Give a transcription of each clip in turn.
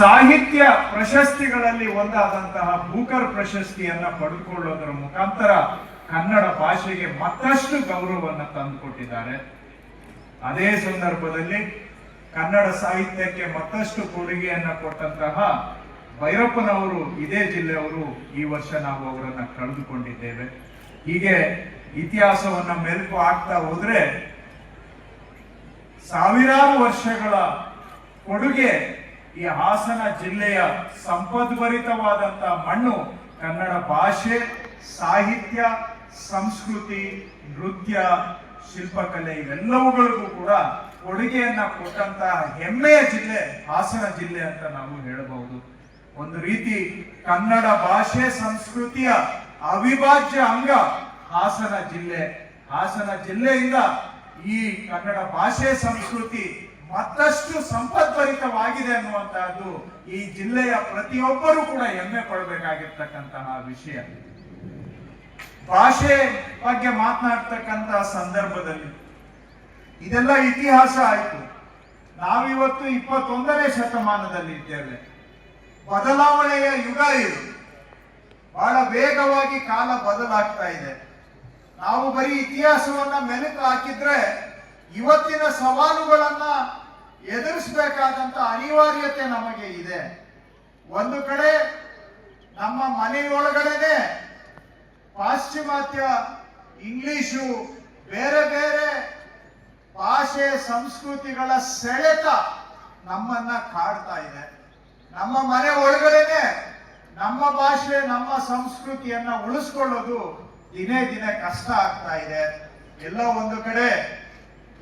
ಸಾಹಿತ್ಯ ಪ್ರಶಸ್ತಿಗಳಲ್ಲಿ ಒಂದಾದಂತಹ ಬೂಕರ್ ಪ್ರಶಸ್ತಿಯನ್ನ ಪಡೆದುಕೊಳ್ಳೋದರ ಮುಖಾಂತರ ಕನ್ನಡ ಭಾಷೆಗೆ ಮತ್ತಷ್ಟು ಗೌರವವನ್ನು ತಂದುಕೊಟ್ಟಿದ್ದಾರೆ. ಅದೇ ಸಂದರ್ಭದಲ್ಲಿ ಕನ್ನಡ ಸಾಹಿತ್ಯಕ್ಕೆ ಮತ್ತಷ್ಟು ಕೊಡುಗೆಯನ್ನ ಕೊಟ್ಟಂತಹ ಭೈರಪ್ಪನವರು, ಇದೇ ಜಿಲ್ಲೆಯವರು ಈ ವರ್ಷ ನಾವು ಅವರನ್ನ ಕಳೆದುಕೊಂಡಿದ್ದೇವೆ. ಹೀಗೆ ಇತಿಹಾಸವನ್ನ ಮೆಲುಕು ಹಾಕ್ತಾ ಹೋದ್ರೆ ಸಾವಿರಾರು ವರ್ಷಗಳ ಕೊಡುಗೆ ಈ ಹಾಸನ ಜಿಲ್ಲೆಯ ಸಂಪದ್ಭರಿತವಾದಂತಹ ಮಣ್ಣು ಕನ್ನಡ ಭಾಷೆ, ಸಾಹಿತ್ಯ, ಸಂಸ್ಕೃತಿ, ನೃತ್ಯ, ಶಿಲ್ಪಕಲೆ ಇವೆಲ್ಲವುಗಳಿಗೂ ಕೂಡ ಕೊಡುಗೆಯನ್ನ ಕೊಟ್ಟಂತಹ ಹೆಮ್ಮೆಯ ಜಿಲ್ಲೆ ಹಾಸನ ಜಿಲ್ಲೆ ಅಂತ ನಾವು ಹೇಳಬಹುದು. ಒಂದು ರೀತಿ ಕನ್ನಡ ಭಾಷೆ, ಸಂಸ್ಕೃತಿಯ ಅವಿಭಾಜ್ಯ ಅಂಗ ಹಾಸನ ಜಿಲ್ಲೆ. ಹಾಸನ ಜಿಲ್ಲೆಯಿಂದ ಈ ಕನ್ನಡ ಭಾಷೆ, ಸಂಸ್ಕೃತಿ ಮತ್ತಷ್ಟು ಸಂಪದ್ಭರಿತವಾಗಿದೆ ಅನ್ನುವಂತಹದ್ದು ಈ ಜಿಲ್ಲೆಯ ಪ್ರತಿಯೊಬ್ಬರೂ ಕೂಡ ಹೆಮ್ಮೆ ಪಡಬೇಕಾಗಿರ್ತಕ್ಕಂತಹ ವಿಷಯ. ಭಾಷೆ ಬಗ್ಗೆ ಮಾತನಾಡ್ತಕ್ಕಂತಹ ಸಂದರ್ಭದಲ್ಲಿ ಇದೆಲ್ಲ ಇತಿಹಾಸ ಆಯ್ತು. ನಾವಿವತ್ತು ಇಪ್ಪತ್ತೊಂದನೇ ಶತಮಾನದಲ್ಲಿ ಇದ್ದೇವೆ. ಬದಲಾವಣೆಯ ಯುಗ ಇದು. ಬಹಳ ವೇಗವಾಗಿ ಕಾಲ ಬದಲಾಗ್ತಾ ಇದೆ. ನಾವು ಬರೀ ಇತಿಹಾಸವನ್ನ ಮೆಲುಕು ಹಾಕಿದ್ರೆ ಇವತ್ತಿನ ಸವಾಲುಗಳನ್ನ ಎದುರಿಸಬೇಕಾದಂತ ಅನಿವಾರ್ಯತೆ ನಮಗೆ ಇದೆ. ಒಂದು ಕಡೆ ನಮ್ಮ ಮನೆಯೊಳಗಡೆನೆ ಪಾಶ್ಚಿಮಾತ್ಯ ಇಂಗ್ಲಿಶು ಬೇರೆ ಬೇರೆ ಭಾಷೆ ಸಂಸ್ಕೃತಿಗಳ ಸೆಳೆತ ನಮ್ಮನ್ನ ಕಾಡ್ತಾ ಇದೆ. ನಮ್ಮ ಮನೆ ಒಳಗಡೆನೆ ನಮ್ಮ ಭಾಷೆ, ನಮ್ಮ ಸಂಸ್ಕೃತಿಯನ್ನ ಉಳಿಸ್ಕೊಳ್ಳೋದು ದಿನೇ ದಿನೇ ಕಷ್ಟ ಆಗ್ತಾ ಇದೆ. ಎಲ್ಲ ಒಂದು ಕಡೆ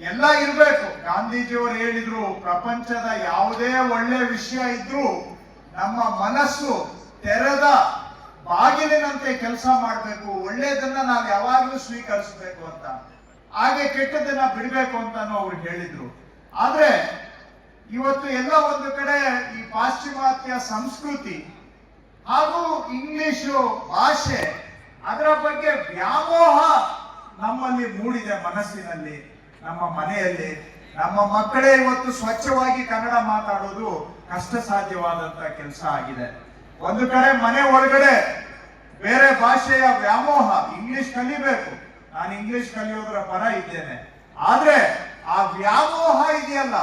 ಎಲ್ಲ ಇರಬೇಕು. ಗಾಂಧೀಜಿಯವರು ಹೇಳಿದ್ರು, ಪ್ರಪಂಚದ ಯಾವುದೇ ಒಳ್ಳೆ ವಿಷಯ ಇದ್ರೂ ನಮ್ಮ ಮನಸ್ಸು ತೆರೆದ ಬಾಗಿಲಿನಂತೆ ಕೆಲಸ ಮಾಡಬೇಕು. ಒಳ್ಳೇದನ್ನ ನಾವು ಯಾವಾಗಲೂ ಸ್ವೀಕರಿಸಬೇಕು ಅಂತ. ಹಾಗೆ ಕೆಟ್ಟದನ್ನ ಬಿಡಬೇಕು ಅಂತಾನು ಅವ್ರು ಹೇಳಿದ್ರು. ಆದ್ರೆ ಇವತ್ತು ಎಲ್ಲ ಒಂದು ಕಡೆ ಈ ಪಾಶ್ಚಿಮಾತ್ಯ ಸಂಸ್ಕೃತಿ ಹಾಗೂ ಇಂಗ್ಲಿಷು ಭಾಷೆ ಅದರ ಬಗ್ಗೆ ವ್ಯಾಮೋಹ ನಮ್ಮಲ್ಲಿ ಮೂಡಿದೆ ಮನಸ್ಸಿನಲ್ಲಿ. ನಮ್ಮ ಮನೆಯಲ್ಲಿ ನಮ್ಮ ಮಕ್ಕಳೇ ಇವತ್ತು ಸ್ವಚ್ಛವಾಗಿ ಕನ್ನಡ ಮಾತಾಡೋದು ಕಷ್ಟ ಸಾಧ್ಯವಾದಂತ ಕೆಲಸ ಆಗಿದೆ. ಒಂದು ಕಡೆ ಮನೆ ಒಳಗಡೆ ಬೇರೆ ಭಾಷೆಯ ವ್ಯಾಮೋಹ ಇಂಗ್ಲಿಷ್ ಕಲಿಬೇಕು. ನಾನು ಇಂಗ್ಲಿಷ್ ಕಲಿಯೋದ್ರ ಪರ ಇದ್ದೇನೆ. ಆದ್ರೆ ಆ ವ್ಯಾಮೋಹ ಇದೆಯಲ್ಲ,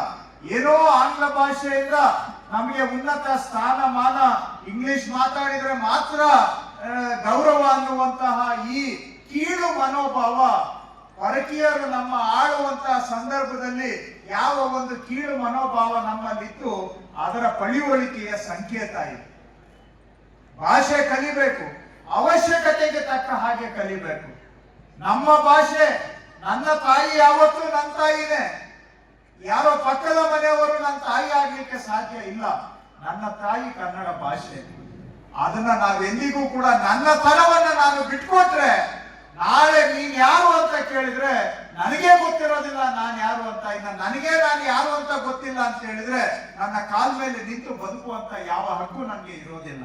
ಏನೋ ಆಂಗ್ಲ ಭಾಷೆಯಿಂದ ನಮಗೆ ಉನ್ನತ ಸ್ಥಾನಮಾನ ಇಂಗ್ಲಿಷ್ ಮಾತಾಡಿದ್ರೆ ಮಾತ್ರ ಗೌರವ ಅನ್ನುವಂತಹ ಈ ಕೀಳು ಮನೋಭಾವ ಪರಕೀಯರು ನಮ್ಮ ಆಳುವಂತಹ ಸಂದರ್ಭದಲ್ಲಿ ಯಾವ ಒಂದು ಕೀಳು ಮನೋಭಾವ ನಮ್ಮಲ್ಲಿತ್ತು, ಅದರ ಪಳಿವಳಿಕೆಯ ಸಂಕೇತ ಇದೆ. ಭಾಷೆ ಕಲಿಬೇಕು, ಅವಶ್ಯಕತೆಗೆ ತಕ್ಕ ಹಾಗೆ ಕಲಿಬೇಕು. ನಮ್ಮ ಭಾಷೆ, ನನ್ನ ತಾಯಿ ಯಾವತ್ತೂ ನನ್ನ ತಾಯಿನೇ ಯಾರೋ ಪಕ್ಕದ ಮನೆಯವರು ನನ್ನ ತಾಯಿ ಆಗ್ಲಿಕ್ಕೆ ಸಾಧ್ಯ ಇಲ್ಲ. ನನ್ನ ತಾಯಿ ಕನ್ನಡ ಭಾಷೆ. ಅದನ್ನ ನಾವೆಂದಿಗೂ ಕೂಡ ನನ್ನ ತನವನ್ನ ನಾನು ಬಿಟ್ಕೊಟ್ರೆ ನಾಳೆ ನೀನ್ ಯಾರು ಅಂತ ಕೇಳಿದ್ರೆ ನನಗೆ ಗೊತ್ತಿರೋದಿಲ್ಲ ನಾನು ಯಾರು ಅಂತ. ಇನ್ನ ನನಗೆ ನಾನು ಯಾರು ಅಂತ ಗೊತ್ತಿಲ್ಲ ಅಂತ ಹೇಳಿದ್ರೆ ನನ್ನ ಕಾಲ್ ಮೇಲೆ ನಿಂತು ಬದುಕುವಂತ ಯಾವ ಹಕ್ಕು ನನಗೆ ಇರೋದಿಲ್ಲ.